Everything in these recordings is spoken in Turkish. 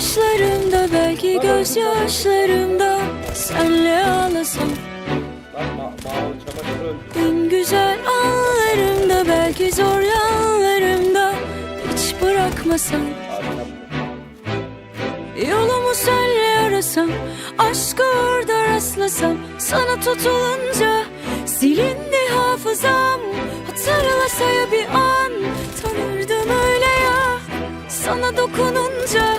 başlarımda belki gözyaşlarımda Senle ağlasam. En güzel anlarımda belki zor yanlarımda Hiç bırakmasam. Yolumu senle arasam Aşkı orada rastlasam. Sana tutulunca Silindi hafızam. Hatırlasa ya bir an Tanırdım öyle ya. Sana dokununca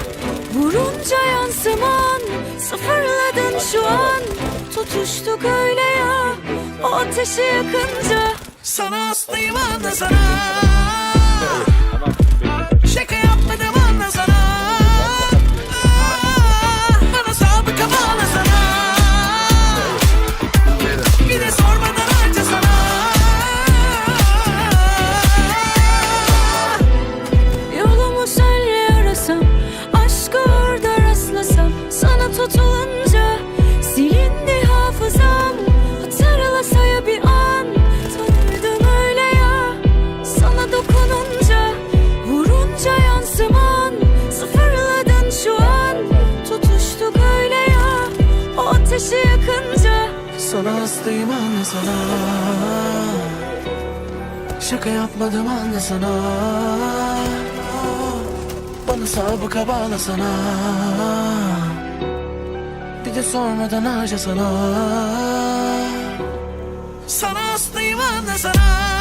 Vurunca yansıman Sıfırladın şu an. Tutuştuk öyle ya O ateşi yakınca. Sana hastayım anla sana tutulunca Silindi hafızam. Hatırlasa ya bir an Tanırdım öyle ya. Sana dokununca Vurunca yansıman. Sıfırladın şu an Tutuştuk öyle ya. O ateşi yakınca Sana hastayım anla sana. Şaka yapmadım anla sana. Bana sabıka bağla sana Bir de sormadan harca sana. Sana hastayım anla sana